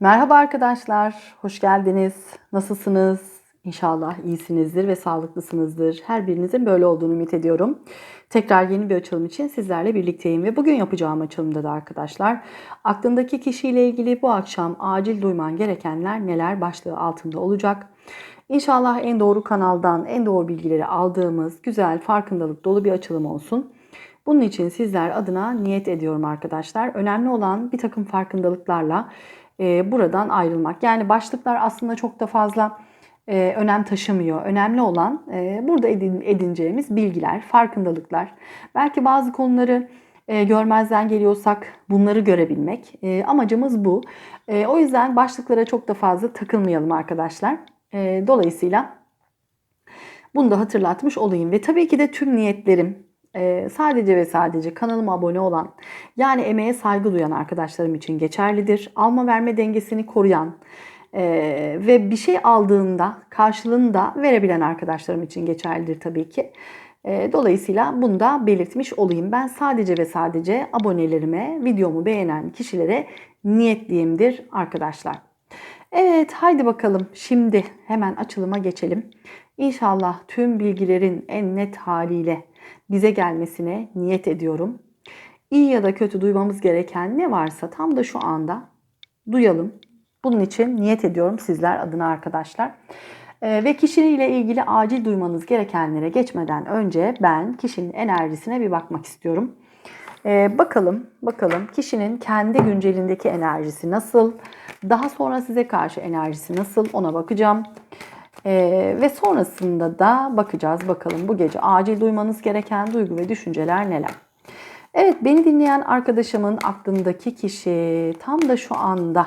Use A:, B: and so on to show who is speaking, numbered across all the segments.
A: Merhaba arkadaşlar, hoş geldiniz. Nasılsınız? İnşallah iyisinizdir ve sağlıklısınızdır. Her birinizin böyle olduğunu ümit ediyorum. Tekrar yeni bir açılım için sizlerle birlikteyim ve bugün yapacağım açılımda da arkadaşlar aklındaki kişiyle ilgili bu akşam acil duyman gerekenler neler başlığı altında olacak. İnşallah en doğru kanaldan en doğru bilgileri aldığımız güzel farkındalık dolu bir açılım olsun. Bunun için sizler adına niyet ediyorum arkadaşlar. Önemli olan bir takım farkındalıklarla e, buradan ayrılmak. Yani başlıklar aslında çok da fazla e, önem taşımıyor. Önemli olan e, burada edin, edineceğimiz bilgiler, farkındalıklar. Belki bazı konuları e, görmezden geliyorsak bunları görebilmek. E, amacımız bu. E, o yüzden başlıklara çok da fazla takılmayalım arkadaşlar. E, dolayısıyla bunu da hatırlatmış olayım. Ve tabii ki de tüm niyetlerim, ee, sadece ve sadece kanalıma abone olan yani emeğe saygı duyan arkadaşlarım için geçerlidir. Alma verme dengesini koruyan e, ve bir şey aldığında karşılığını da verebilen arkadaşlarım için geçerlidir tabii ki. E, dolayısıyla bunu da belirtmiş olayım. Ben sadece ve sadece abonelerime, videomu beğenen kişilere niyetliyimdir arkadaşlar. Evet haydi bakalım şimdi hemen açılıma geçelim. İnşallah tüm bilgilerin en net haliyle bize gelmesine niyet ediyorum. İyi ya da kötü duymamız gereken ne varsa tam da şu anda duyalım. Bunun için niyet ediyorum sizler adına arkadaşlar. Ee, ve kişiyle ilgili acil duymanız gerekenlere geçmeden önce ben kişinin enerjisine bir bakmak istiyorum. Ee, bakalım, bakalım kişinin kendi güncelindeki enerjisi nasıl? Daha sonra size karşı enerjisi nasıl? Ona bakacağım. Ee, ve sonrasında da bakacağız bakalım bu gece acil duymanız gereken duygu ve düşünceler neler. Evet beni dinleyen arkadaşımın aklındaki kişi tam da şu anda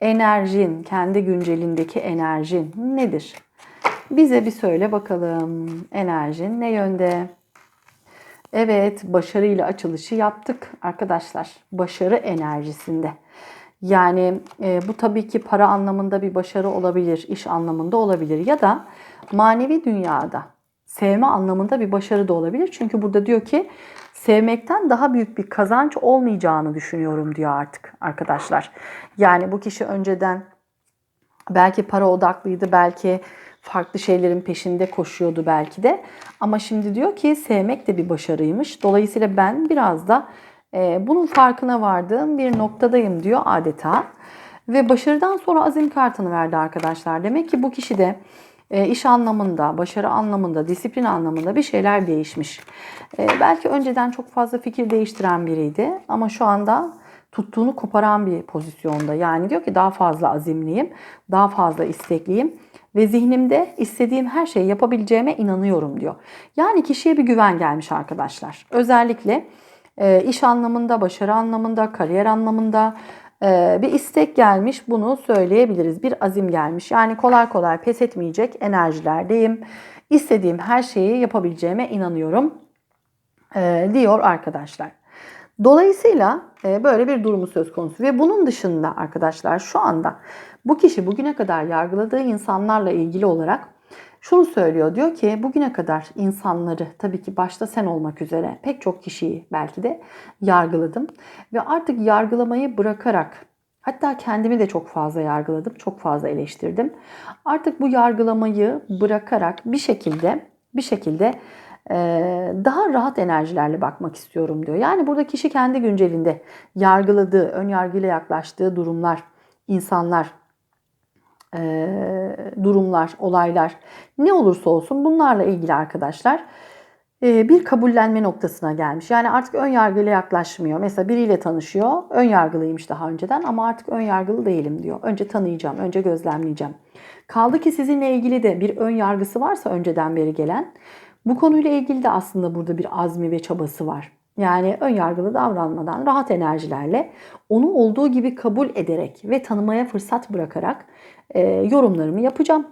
A: enerjin, kendi güncelindeki enerjin nedir? Bize bir söyle bakalım enerjin ne yönde? Evet başarıyla açılışı yaptık arkadaşlar. Başarı enerjisinde. Yani e, bu tabii ki para anlamında bir başarı olabilir, iş anlamında olabilir ya da manevi dünyada sevme anlamında bir başarı da olabilir. Çünkü burada diyor ki sevmekten daha büyük bir kazanç olmayacağını düşünüyorum diyor artık arkadaşlar. Yani bu kişi önceden belki para odaklıydı, belki farklı şeylerin peşinde koşuyordu belki de. Ama şimdi diyor ki sevmek de bir başarıymış. Dolayısıyla ben biraz da bunun farkına vardığım bir noktadayım diyor adeta. Ve başarıdan sonra azim kartını verdi arkadaşlar. Demek ki bu kişi de e, iş anlamında, başarı anlamında, disiplin anlamında bir şeyler değişmiş. E, belki önceden çok fazla fikir değiştiren biriydi ama şu anda tuttuğunu koparan bir pozisyonda. Yani diyor ki daha fazla azimliyim, daha fazla istekliyim ve zihnimde istediğim her şeyi yapabileceğime inanıyorum diyor. Yani kişiye bir güven gelmiş arkadaşlar. Özellikle iş anlamında, başarı anlamında, kariyer anlamında e, bir istek gelmiş bunu söyleyebiliriz. Bir azim gelmiş. Yani kolay kolay pes etmeyecek enerjilerdeyim. İstediğim her şeyi yapabileceğime inanıyorum e, diyor arkadaşlar. Dolayısıyla e, böyle bir durumu söz konusu ve bunun dışında arkadaşlar şu anda bu kişi bugüne kadar yargıladığı insanlarla ilgili olarak şunu söylüyor. Diyor ki bugüne kadar insanları tabii ki başta sen olmak üzere pek çok kişiyi belki de yargıladım. Ve artık yargılamayı bırakarak hatta kendimi de çok fazla yargıladım. Çok fazla eleştirdim. Artık bu yargılamayı bırakarak bir şekilde bir şekilde daha rahat enerjilerle bakmak istiyorum diyor. Yani burada kişi kendi güncelinde yargıladığı, ön yargıyla yaklaştığı durumlar, insanlar, durumlar, olaylar ne olursa olsun bunlarla ilgili arkadaşlar bir kabullenme noktasına gelmiş. Yani artık ön yargıyla yaklaşmıyor. Mesela biriyle tanışıyor. Ön yargılıymış daha önceden ama artık ön yargılı değilim diyor. Önce tanıyacağım, önce gözlemleyeceğim. Kaldı ki sizinle ilgili de bir ön yargısı varsa önceden beri gelen bu konuyla ilgili de aslında burada bir azmi ve çabası var. Yani ön yargılı davranmadan rahat enerjilerle onu olduğu gibi kabul ederek ve tanımaya fırsat bırakarak e, yorumlarımı yapacağım.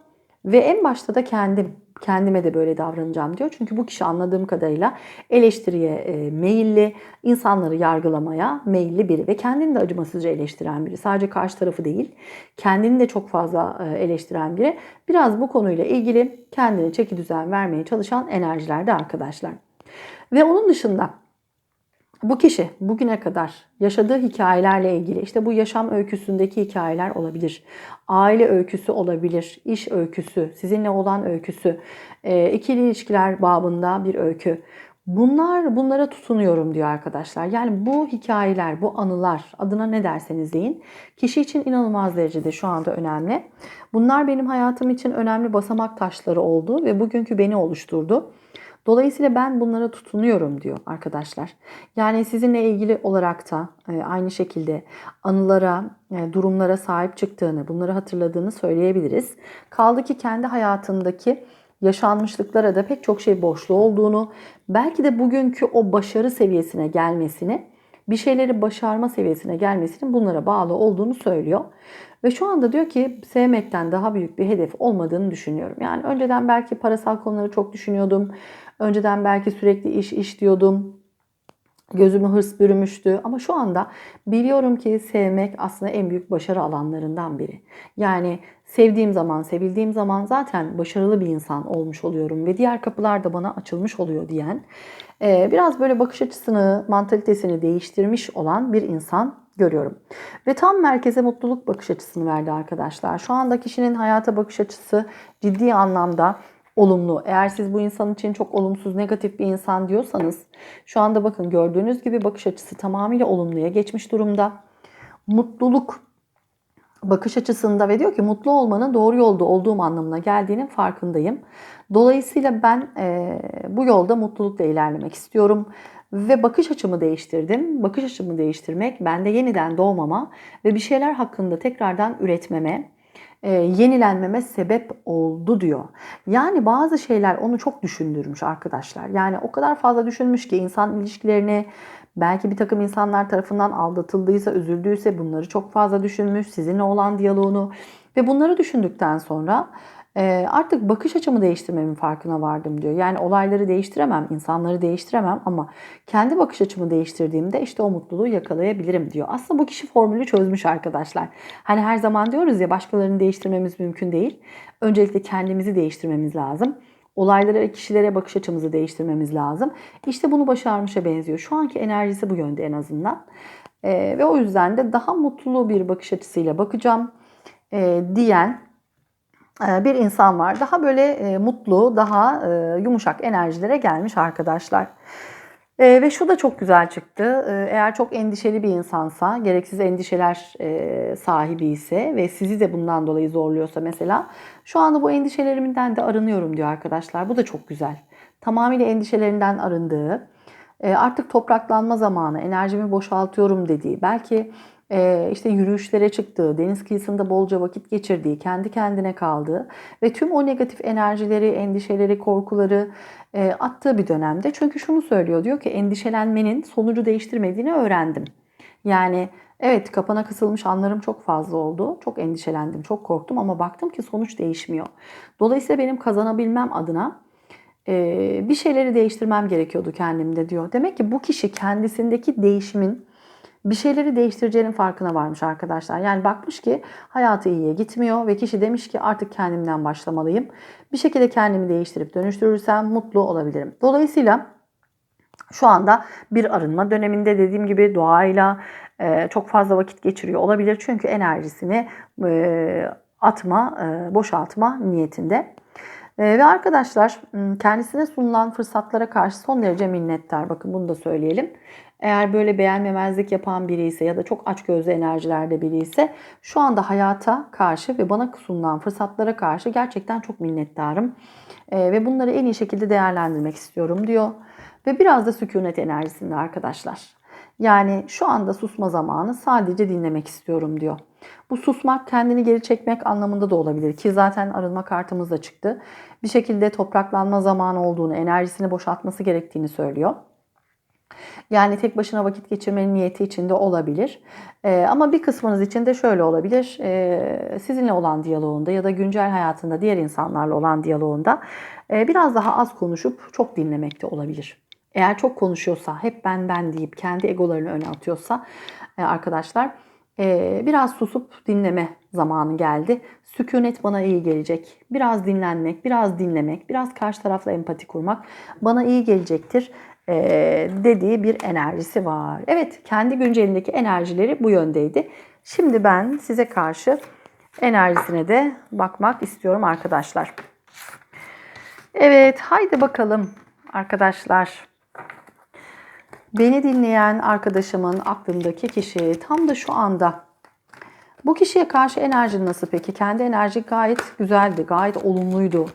A: Ve en başta da kendim, kendime de böyle davranacağım diyor. Çünkü bu kişi anladığım kadarıyla eleştiriye e, meyilli, insanları yargılamaya meyilli biri ve kendini de acımasızca eleştiren biri. Sadece karşı tarafı değil, kendini de çok fazla e, eleştiren biri. Biraz bu konuyla ilgili kendine çeki düzen vermeye çalışan enerjilerde arkadaşlar. Ve onun dışında bu kişi bugüne kadar yaşadığı hikayelerle ilgili işte bu yaşam öyküsündeki hikayeler olabilir. Aile öyküsü olabilir, iş öyküsü, sizinle olan öyküsü, e, ikili ilişkiler babında bir öykü. Bunlar bunlara tutunuyorum diyor arkadaşlar. Yani bu hikayeler, bu anılar adına ne derseniz deyin. Kişi için inanılmaz derecede şu anda önemli. Bunlar benim hayatım için önemli basamak taşları oldu ve bugünkü beni oluşturdu. Dolayısıyla ben bunlara tutunuyorum diyor arkadaşlar. Yani sizinle ilgili olarak da e, aynı şekilde anılara, e, durumlara sahip çıktığını, bunları hatırladığını söyleyebiliriz. Kaldı ki kendi hayatındaki yaşanmışlıklara da pek çok şey borçlu olduğunu, belki de bugünkü o başarı seviyesine gelmesini, bir şeyleri başarma seviyesine gelmesinin bunlara bağlı olduğunu söylüyor. Ve şu anda diyor ki sevmekten daha büyük bir hedef olmadığını düşünüyorum. Yani önceden belki parasal konuları çok düşünüyordum. Önceden belki sürekli iş iş diyordum. Gözümü hırs bürümüştü ama şu anda biliyorum ki sevmek aslında en büyük başarı alanlarından biri. Yani sevdiğim zaman, sevildiğim zaman zaten başarılı bir insan olmuş oluyorum ve diğer kapılar da bana açılmış oluyor diyen, biraz böyle bakış açısını, mantalitesini değiştirmiş olan bir insan görüyorum. Ve tam merkeze mutluluk bakış açısını verdi arkadaşlar. Şu anda kişinin hayata bakış açısı ciddi anlamda olumlu. Eğer siz bu insan için çok olumsuz, negatif bir insan diyorsanız şu anda bakın gördüğünüz gibi bakış açısı tamamıyla olumluya geçmiş durumda. Mutluluk bakış açısında ve diyor ki mutlu olmanın doğru yolda olduğum anlamına geldiğinin farkındayım. Dolayısıyla ben e, bu yolda mutlulukla ilerlemek istiyorum ve bakış açımı değiştirdim. Bakış açımı değiştirmek bende yeniden doğmama ve bir şeyler hakkında tekrardan üretmeme, e, yenilenmeme sebep oldu diyor. Yani bazı şeyler onu çok düşündürmüş arkadaşlar. Yani o kadar fazla düşünmüş ki insan ilişkilerini belki bir takım insanlar tarafından aldatıldıysa, üzüldüyse bunları çok fazla düşünmüş. Sizinle olan diyaloğunu ve bunları düşündükten sonra artık bakış açımı değiştirmemin farkına vardım diyor. Yani olayları değiştiremem, insanları değiştiremem ama kendi bakış açımı değiştirdiğimde işte o mutluluğu yakalayabilirim diyor. Aslında bu kişi formülü çözmüş arkadaşlar. Hani her zaman diyoruz ya başkalarını değiştirmemiz mümkün değil. Öncelikle kendimizi değiştirmemiz lazım. Olaylara, kişilere bakış açımızı değiştirmemiz lazım. İşte bunu başarmışa benziyor. Şu anki enerjisi bu yönde en azından. E, ve o yüzden de daha mutlu bir bakış açısıyla bakacağım e, diyen bir insan var. Daha böyle e, mutlu, daha e, yumuşak enerjilere gelmiş arkadaşlar. ve şu da çok güzel çıktı. eğer çok endişeli bir insansa, gereksiz endişeler sahibi ise ve sizi de bundan dolayı zorluyorsa mesela şu anda bu endişelerimden de arınıyorum diyor arkadaşlar. Bu da çok güzel. Tamamıyla endişelerinden arındığı, artık topraklanma zamanı, enerjimi boşaltıyorum dediği, belki e, işte yürüyüşlere çıktığı, deniz kıyısında bolca vakit geçirdiği, kendi kendine kaldığı ve tüm o negatif enerjileri, endişeleri, korkuları e, attığı bir dönemde. Çünkü şunu söylüyor, diyor ki endişelenmenin sonucu değiştirmediğini öğrendim. Yani evet kapana kısılmış anlarım çok fazla oldu. Çok endişelendim, çok korktum ama baktım ki sonuç değişmiyor. Dolayısıyla benim kazanabilmem adına e, bir şeyleri değiştirmem gerekiyordu kendimde diyor. Demek ki bu kişi kendisindeki değişimin bir şeyleri değiştireceğinin farkına varmış arkadaşlar. Yani bakmış ki hayatı iyiye gitmiyor ve kişi demiş ki artık kendimden başlamalıyım. Bir şekilde kendimi değiştirip dönüştürürsem mutlu olabilirim. Dolayısıyla şu anda bir arınma döneminde dediğim gibi doğayla e, çok fazla vakit geçiriyor olabilir. Çünkü enerjisini e, atma, e, boşaltma niyetinde. Ve arkadaşlar kendisine sunulan fırsatlara karşı son derece minnettar. Bakın bunu da söyleyelim. Eğer böyle beğenmemezlik yapan biri ise ya da çok açgözlü enerjilerde biri ise şu anda hayata karşı ve bana sunulan fırsatlara karşı gerçekten çok minnettarım. E, ve bunları en iyi şekilde değerlendirmek istiyorum diyor. Ve biraz da sükunet enerjisinde arkadaşlar. Yani şu anda susma zamanı sadece dinlemek istiyorum diyor. Bu susmak kendini geri çekmek anlamında da olabilir ki zaten arınma kartımız da çıktı. Bir şekilde topraklanma zamanı olduğunu, enerjisini boşaltması gerektiğini söylüyor. Yani tek başına vakit geçirmenin niyeti içinde olabilir. Ee, ama bir kısmınız için de şöyle olabilir. Ee, sizinle olan diyaloğunda ya da güncel hayatında diğer insanlarla olan diyaloğunda e, biraz daha az konuşup çok dinlemekte olabilir. Eğer çok konuşuyorsa, hep ben ben deyip kendi egolarını öne atıyorsa e, arkadaşlar e, biraz susup dinleme zamanı geldi. Sükunet bana iyi gelecek. Biraz dinlenmek, biraz dinlemek, biraz karşı tarafla empati kurmak bana iyi gelecektir e, dediği bir enerjisi var. Evet kendi güncelindeki enerjileri bu yöndeydi. Şimdi ben size karşı enerjisine de bakmak istiyorum arkadaşlar. Evet haydi bakalım arkadaşlar. Beni dinleyen arkadaşımın aklındaki kişi tam da şu anda bu kişiye karşı enerjin nasıl peki? Kendi enerji gayet güzeldi, gayet olumluydu.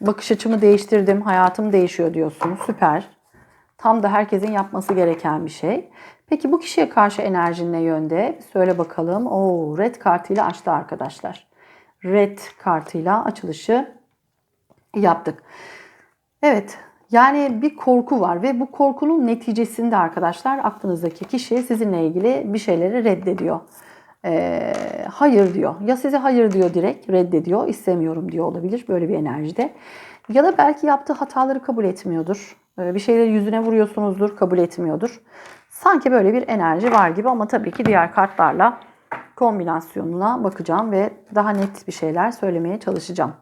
A: Bakış açımı değiştirdim, hayatım değişiyor diyorsun. Süper. Tam da herkesin yapması gereken bir şey. Peki bu kişiye karşı enerjin ne yönde? Söyle bakalım. Oo, red kartıyla açtı arkadaşlar. Red kartıyla açılışı yaptık. Evet, yani bir korku var ve bu korkunun neticesinde arkadaşlar aklınızdaki kişi sizinle ilgili bir şeyleri reddediyor. Ee, hayır diyor. Ya size hayır diyor direkt reddediyor, istemiyorum diyor olabilir böyle bir enerjide. Ya da belki yaptığı hataları kabul etmiyordur. Ee, bir şeyleri yüzüne vuruyorsunuzdur, kabul etmiyordur. Sanki böyle bir enerji var gibi ama tabii ki diğer kartlarla kombinasyonuna bakacağım ve daha net bir şeyler söylemeye çalışacağım.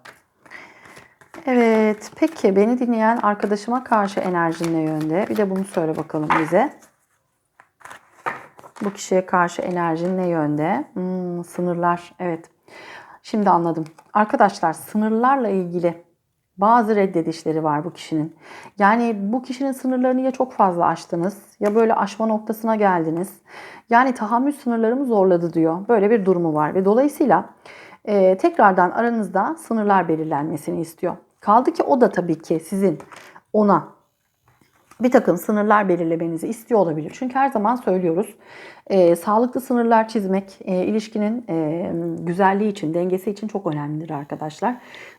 A: Evet, peki beni dinleyen arkadaşıma karşı enerjin ne yönde? Bir de bunu söyle bakalım bize. Bu kişiye karşı enerjin ne yönde? Hmm, sınırlar, evet. Şimdi anladım. Arkadaşlar sınırlarla ilgili bazı reddedişleri var bu kişinin. Yani bu kişinin sınırlarını ya çok fazla aştınız ya böyle aşma noktasına geldiniz. Yani tahammül sınırlarımı zorladı diyor. Böyle bir durumu var ve dolayısıyla e, tekrardan aranızda sınırlar belirlenmesini istiyor. Kaldı ki o da tabii ki sizin ona bir takım sınırlar belirlemenizi istiyor olabilir. Çünkü her zaman söylüyoruz e, sağlıklı sınırlar çizmek e, ilişkinin e, güzelliği için, dengesi için çok önemlidir arkadaşlar.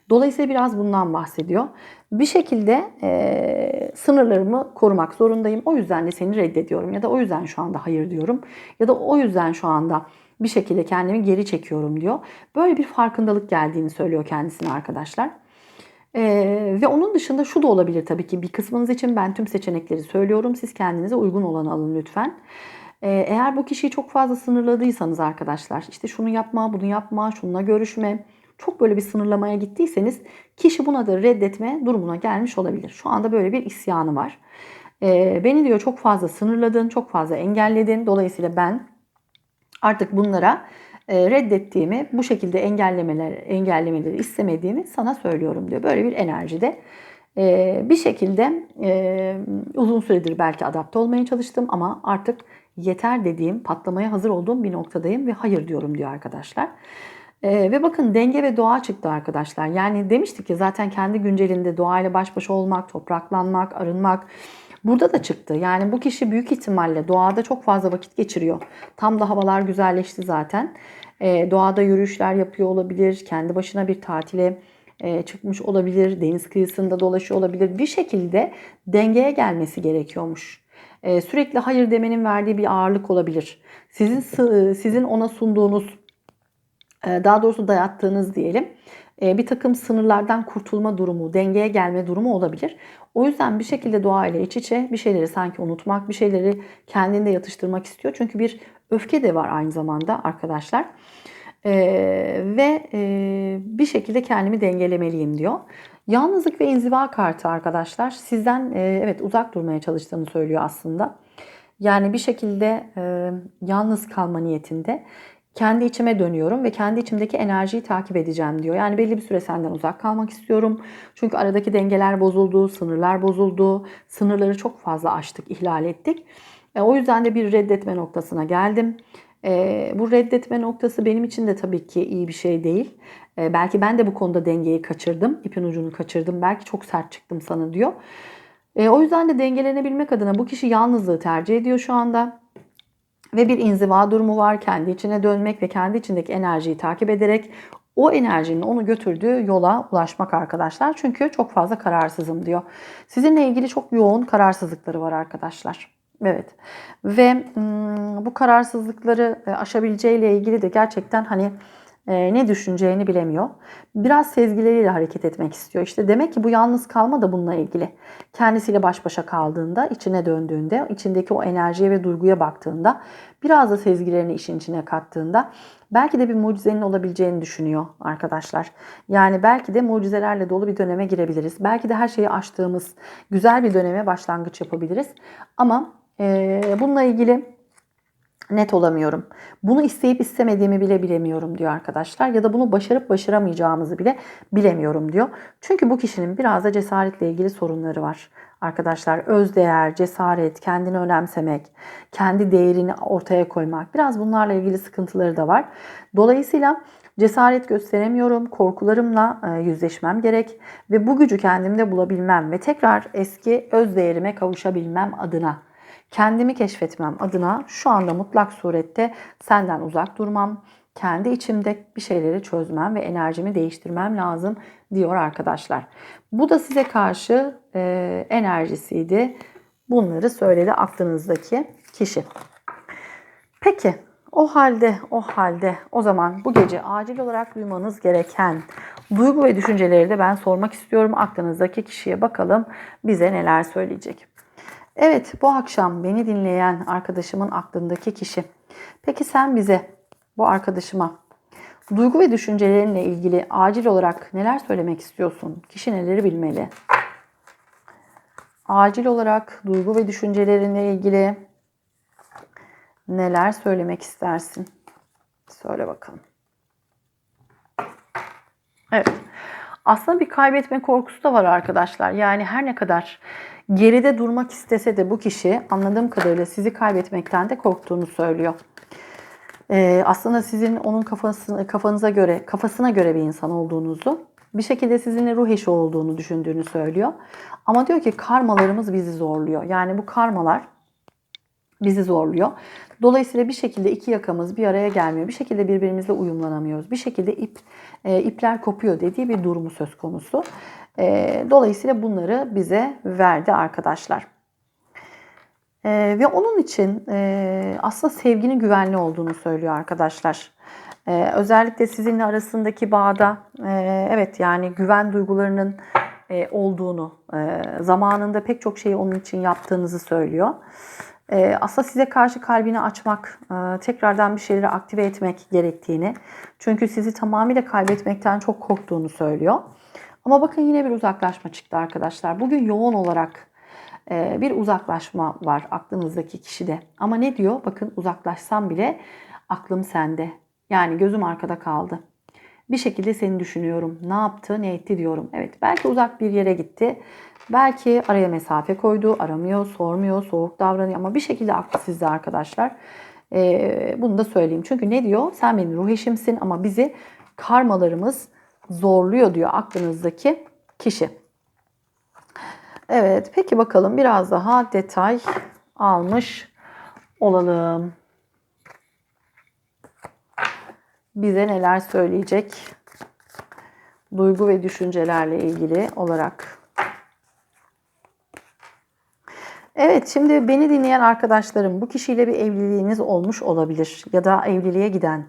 A: Dolayısıyla biraz bundan bahsediyor. Bir şekilde e, sınırlarımı korumak zorundayım. O yüzden de seni reddediyorum ya da o yüzden şu anda hayır diyorum ya da o yüzden şu anda bir şekilde kendimi geri çekiyorum diyor. Böyle bir farkındalık geldiğini söylüyor kendisine arkadaşlar. Ee, ve onun dışında şu da olabilir tabii ki bir kısmınız için ben tüm seçenekleri söylüyorum. Siz kendinize uygun olanı alın lütfen. Ee, eğer bu kişiyi çok fazla sınırladıysanız arkadaşlar işte şunu yapma, bunu yapma, şununla görüşme. Çok böyle bir sınırlamaya gittiyseniz kişi buna da reddetme durumuna gelmiş olabilir. Şu anda böyle bir isyanı var. Ee, beni diyor çok fazla sınırladın, çok fazla engelledin. Dolayısıyla ben artık bunlara reddettiğimi, bu şekilde engellemeler, engellemeleri istemediğimi sana söylüyorum diyor. Böyle bir enerjide. E, bir şekilde e, uzun süredir belki adapte olmaya çalıştım ama artık yeter dediğim, patlamaya hazır olduğum bir noktadayım ve hayır diyorum diyor arkadaşlar. ve bakın denge ve doğa çıktı arkadaşlar. Yani demiştik ki zaten kendi güncelinde doğayla baş başa olmak, topraklanmak, arınmak, Burada da çıktı. Yani bu kişi büyük ihtimalle doğada çok fazla vakit geçiriyor. Tam da havalar güzelleşti zaten. E, doğada yürüyüşler yapıyor olabilir. Kendi başına bir tatile e, çıkmış olabilir. Deniz kıyısında dolaşıyor olabilir. Bir şekilde dengeye gelmesi gerekiyormuş. E, sürekli hayır demenin verdiği bir ağırlık olabilir. Sizin sizin ona sunduğunuz daha doğrusu dayattığınız diyelim bir takım sınırlardan kurtulma durumu, dengeye gelme durumu olabilir. O yüzden bir şekilde doğayla iç içe bir şeyleri sanki unutmak, bir şeyleri kendinde yatıştırmak istiyor. Çünkü bir öfke de var aynı zamanda arkadaşlar. Ee, ve e, bir şekilde kendimi dengelemeliyim diyor. Yalnızlık ve inziva kartı arkadaşlar sizden e, evet uzak durmaya çalıştığını söylüyor aslında. Yani bir şekilde e, yalnız kalma niyetinde kendi içime dönüyorum ve kendi içimdeki enerjiyi takip edeceğim diyor. Yani belli bir süre senden uzak kalmak istiyorum. Çünkü aradaki dengeler bozuldu, sınırlar bozuldu. Sınırları çok fazla aştık, ihlal ettik. E, o yüzden de bir reddetme noktasına geldim. E, bu reddetme noktası benim için de tabii ki iyi bir şey değil. E, belki ben de bu konuda dengeyi kaçırdım, ipin ucunu kaçırdım. Belki çok sert çıktım sana diyor. E, o yüzden de dengelenebilmek adına bu kişi yalnızlığı tercih ediyor şu anda ve bir inziva durumu var. Kendi içine dönmek ve kendi içindeki enerjiyi takip ederek o enerjinin onu götürdüğü yola ulaşmak arkadaşlar. Çünkü çok fazla kararsızım diyor. Sizinle ilgili çok yoğun kararsızlıkları var arkadaşlar. Evet. Ve bu kararsızlıkları e, aşabileceğiyle ilgili de gerçekten hani e, ne düşüneceğini bilemiyor. Biraz sezgileriyle hareket etmek istiyor. İşte demek ki bu yalnız kalma da bununla ilgili. Kendisiyle baş başa kaldığında, içine döndüğünde, içindeki o enerjiye ve duyguya baktığında, biraz da sezgilerini işin içine kattığında Belki de bir mucizenin olabileceğini düşünüyor arkadaşlar. Yani belki de mucizelerle dolu bir döneme girebiliriz. Belki de her şeyi aştığımız güzel bir döneme başlangıç yapabiliriz. Ama e, bununla ilgili net olamıyorum. Bunu isteyip istemediğimi bile bilemiyorum diyor arkadaşlar. Ya da bunu başarıp başaramayacağımızı bile bilemiyorum diyor. Çünkü bu kişinin biraz da cesaretle ilgili sorunları var. Arkadaşlar özdeğer, cesaret, kendini önemsemek, kendi değerini ortaya koymak biraz bunlarla ilgili sıkıntıları da var. Dolayısıyla cesaret gösteremiyorum, korkularımla e, yüzleşmem gerek ve bu gücü kendimde bulabilmem ve tekrar eski öz değerime kavuşabilmem adına kendimi keşfetmem adına şu anda mutlak surette senden uzak durmam, kendi içimde bir şeyleri çözmem ve enerjimi değiştirmem lazım diyor arkadaşlar. Bu da size karşı e, enerjisiydi. Bunları söyledi aklınızdaki kişi. Peki o halde o halde o zaman bu gece acil olarak duymanız gereken duygu ve düşünceleri de ben sormak istiyorum. Aklınızdaki kişiye bakalım bize neler söyleyecek. Evet bu akşam beni dinleyen arkadaşımın aklındaki kişi. Peki sen bize bu arkadaşıma duygu ve düşüncelerinle ilgili acil olarak neler söylemek istiyorsun? Kişi neleri bilmeli? Acil olarak duygu ve düşüncelerinle ilgili neler söylemek istersin? Söyle bakalım. Evet. Aslında bir kaybetme korkusu da var arkadaşlar. Yani her ne kadar geride durmak istese de bu kişi anladığım kadarıyla sizi kaybetmekten de korktuğunu söylüyor. Ee, aslında sizin onun kafasına, kafanıza göre, kafasına göre bir insan olduğunuzu, bir şekilde sizinle ruh eşi olduğunu düşündüğünü söylüyor. Ama diyor ki karmalarımız bizi zorluyor. Yani bu karmalar bizi zorluyor. Dolayısıyla bir şekilde iki yakamız bir araya gelmiyor. Bir şekilde birbirimizle uyumlanamıyoruz. Bir şekilde ip e, ipler kopuyor dediği bir durumu söz konusu. E, dolayısıyla bunları bize verdi arkadaşlar. E, ve onun için e, aslında sevginin güvenli olduğunu söylüyor arkadaşlar. E, özellikle sizinle arasındaki bağda e, evet yani güven duygularının e, olduğunu, e, zamanında pek çok şeyi onun için yaptığınızı söylüyor. E, aslında size karşı kalbini açmak, e, tekrardan bir şeyleri aktive etmek gerektiğini, çünkü sizi tamamıyla kaybetmekten çok korktuğunu söylüyor. Ama bakın yine bir uzaklaşma çıktı arkadaşlar. Bugün yoğun olarak e, bir uzaklaşma var aklınızdaki kişide. Ama ne diyor? Bakın uzaklaşsam bile aklım sende. Yani gözüm arkada kaldı. Bir şekilde seni düşünüyorum. Ne yaptı, ne etti diyorum. Evet belki uzak bir yere gitti. Belki araya mesafe koydu, aramıyor, sormuyor, soğuk davranıyor ama bir şekilde aklı sizde arkadaşlar. Ee, bunu da söyleyeyim. Çünkü ne diyor? Sen benim ruh eşimsin ama bizi karmalarımız zorluyor diyor aklınızdaki kişi. Evet peki bakalım biraz daha detay almış olalım. Bize neler söyleyecek duygu ve düşüncelerle ilgili olarak. Evet şimdi beni dinleyen arkadaşlarım bu kişiyle bir evliliğiniz olmuş olabilir ya da evliliğe giden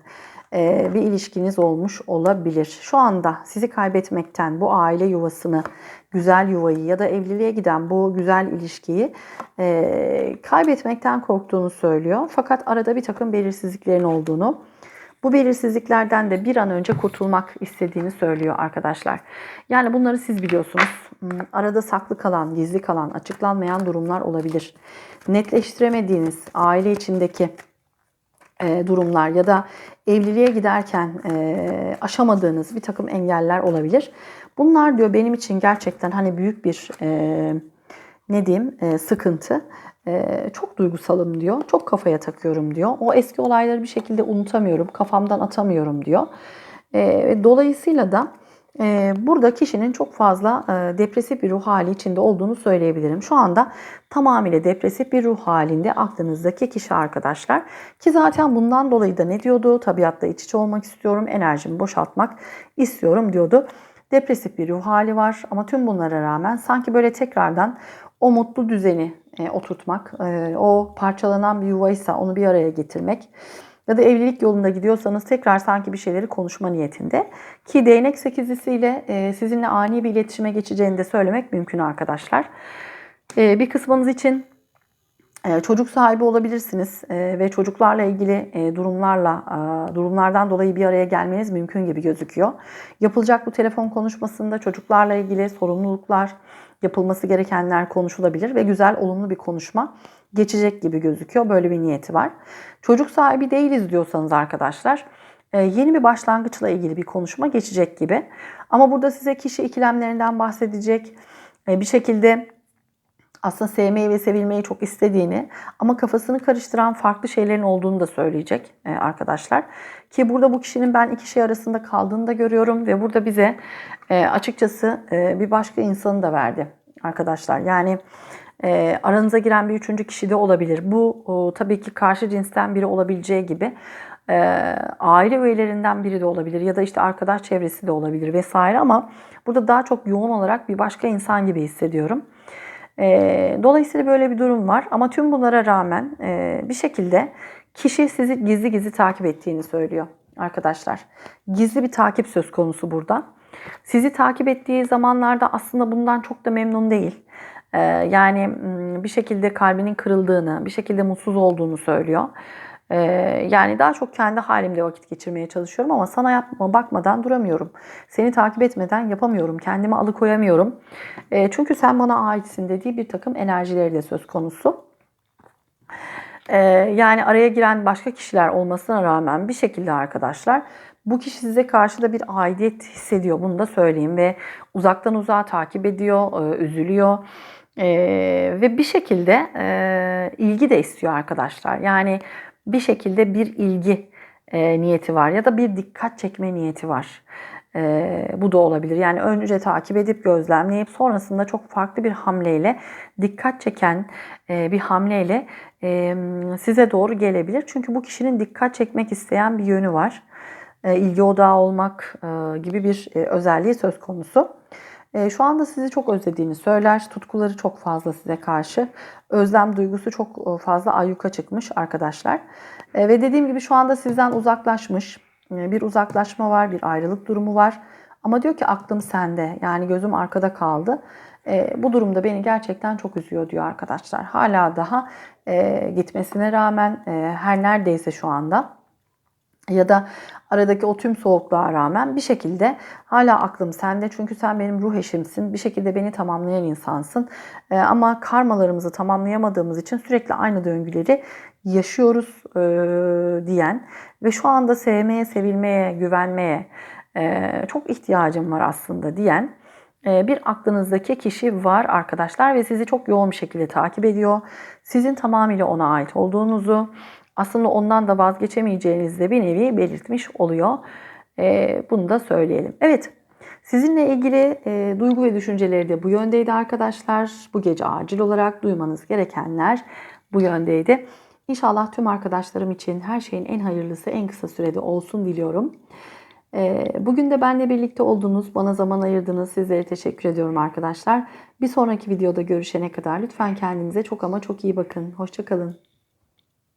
A: bir ilişkiniz olmuş olabilir. Şu anda sizi kaybetmekten bu aile yuvasını, güzel yuvayı ya da evliliğe giden bu güzel ilişkiyi e, kaybetmekten korktuğunu söylüyor. Fakat arada bir takım belirsizliklerin olduğunu, bu belirsizliklerden de bir an önce kurtulmak istediğini söylüyor arkadaşlar. Yani bunları siz biliyorsunuz. Hmm, arada saklı kalan, gizli kalan, açıklanmayan durumlar olabilir. Netleştiremediğiniz aile içindeki e, durumlar ya da evliliğe giderken e, aşamadığınız bir takım engeller olabilir. Bunlar diyor benim için gerçekten hani büyük bir e, ne diyeyim sıkıntı. Çok duygusalım diyor. Çok kafaya takıyorum diyor. O eski olayları bir şekilde unutamıyorum. Kafamdan atamıyorum diyor. E, dolayısıyla da burada kişinin çok fazla e, depresif bir ruh hali içinde olduğunu söyleyebilirim. Şu anda tamamıyla depresif bir ruh halinde aklınızdaki kişi arkadaşlar. Ki zaten bundan dolayı da ne diyordu? Tabiatta iç içe olmak istiyorum, enerjimi boşaltmak istiyorum diyordu. Depresif bir ruh hali var ama tüm bunlara rağmen sanki böyle tekrardan o mutlu düzeni e, oturtmak, e, o parçalanan bir yuvaysa onu bir araya getirmek ya da evlilik yolunda gidiyorsanız tekrar sanki bir şeyleri konuşma niyetinde. Ki değnek sekizlisiyle e, sizinle ani bir iletişime geçeceğini de söylemek mümkün arkadaşlar. E, bir kısmınız için Ee, Çocuk sahibi olabilirsiniz ve çocuklarla ilgili e, durumlarla e, durumlardan dolayı bir araya gelmeniz mümkün gibi gözüküyor. Yapılacak bu telefon konuşmasında çocuklarla ilgili sorumluluklar, yapılması gerekenler konuşulabilir ve güzel olumlu bir konuşma geçecek gibi gözüküyor. Böyle bir niyeti var. Çocuk sahibi değiliz diyorsanız arkadaşlar e, yeni bir başlangıçla ilgili bir konuşma geçecek gibi. Ama burada size kişi ikilemlerinden bahsedecek. E, Bir şekilde aslında sevmeyi ve sevilmeyi çok istediğini ama kafasını karıştıran farklı şeylerin olduğunu da söyleyecek e, arkadaşlar. Ki burada bu kişinin ben iki şey arasında kaldığını da görüyorum ve burada bize e, açıkçası e, bir başka insanı da verdi arkadaşlar. Yani aranıza giren bir üçüncü kişi de olabilir. Bu tabii ki karşı cinsten biri olabileceği gibi aile üyelerinden biri de olabilir ya da işte arkadaş çevresi de olabilir vesaire ama burada daha çok yoğun olarak bir başka insan gibi hissediyorum. E, dolayısıyla böyle bir durum var ama tüm bunlara rağmen e, bir şekilde kişi sizi gizli gizli takip ettiğini söylüyor arkadaşlar. Gizli bir takip söz konusu burada. Sizi takip ettiği zamanlarda aslında bundan çok da memnun değil. E, yani m, bir şekilde kalbinin kırıldığını, bir şekilde mutsuz olduğunu söylüyor. E, yani daha çok kendi halimde vakit geçirmeye çalışıyorum ama sana yapma bakmadan duramıyorum. Seni takip etmeden yapamıyorum. Kendimi alıkoyamıyorum. E, çünkü sen bana aitsin dediği bir takım enerjileri de söz konusu. E, yani araya giren başka kişiler olmasına rağmen bir şekilde arkadaşlar bu kişi size karşı da bir aidiyet hissediyor. Bunu da söyleyeyim ve uzaktan uzağa takip ediyor, e, üzülüyor. E, ve bir şekilde e, ilgi de istiyor arkadaşlar. Yani bir şekilde bir ilgi e, niyeti var ya da bir dikkat çekme niyeti var. E, bu da olabilir. Yani önce takip edip gözlemleyip sonrasında çok farklı bir hamleyle dikkat çeken e, bir hamleyle e, size doğru gelebilir. Çünkü bu kişinin dikkat çekmek isteyen bir yönü var. E, ilgi odağı olmak e, gibi bir e, özelliği söz konusu. E, şu anda sizi çok özlediğini söyler. Tutkuları çok fazla size karşı. Özlem duygusu çok e, fazla ayyuka çıkmış arkadaşlar. E, ve dediğim gibi şu anda sizden uzaklaşmış. E, bir uzaklaşma var, bir ayrılık durumu var. Ama diyor ki aklım sende. Yani gözüm arkada kaldı. E, bu durumda beni gerçekten çok üzüyor diyor arkadaşlar. Hala daha e, gitmesine rağmen her neredeyse şu anda ya da aradaki o tüm soğukluğa rağmen bir şekilde hala aklım sende çünkü sen benim ruh eşimsin. Bir şekilde beni tamamlayan insansın. Ee, ama karmalarımızı tamamlayamadığımız için sürekli aynı döngüleri yaşıyoruz e, diyen ve şu anda sevmeye, sevilmeye, güvenmeye e, çok ihtiyacım var aslında diyen e, bir aklınızdaki kişi var arkadaşlar ve sizi çok yoğun bir şekilde takip ediyor. Sizin tamamıyla ona ait olduğunuzu, aslında ondan da vazgeçemeyeceğinizi de bir nevi belirtmiş oluyor. E, bunu da söyleyelim. Evet, sizinle ilgili e, duygu ve düşünceleri de bu yöndeydi arkadaşlar. Bu gece acil olarak duymanız gerekenler bu yöndeydi. İnşallah tüm arkadaşlarım için her şeyin en hayırlısı en kısa sürede olsun diliyorum. E, bugün de benimle birlikte oldunuz, bana zaman ayırdınız. Sizlere teşekkür ediyorum arkadaşlar. Bir sonraki videoda görüşene kadar lütfen kendinize çok ama çok iyi bakın. Hoşçakalın.